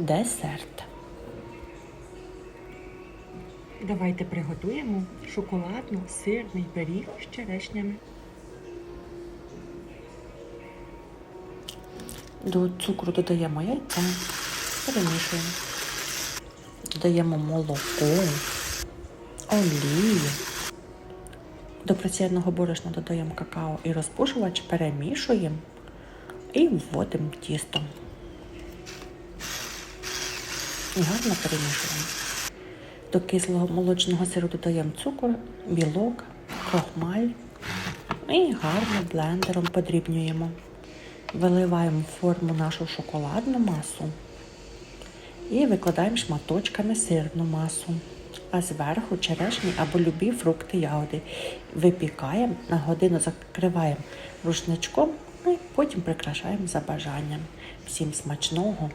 десерт. Давайте приготуємо шоколадно-сирний пиріг з черешнями. До цукру додаємо яйця, перемішуємо. Додаємо молоко, олію. До просіяного борошна додаємо какао і розпушувач, перемішуємо і вводимо тісто. Гарно перемішуємо. До кислого молочного сиру додаємо цукор, білок, крохмаль і гарно блендером подрібнюємо. Виливаємо в форму нашу шоколадну масу і викладаємо шматочками сирну масу, а зверху черешні або любі фрукти ягоди. Випікаємо, на годину закриваємо рушничком і потім прикрашаємо за бажанням. Всім смачного!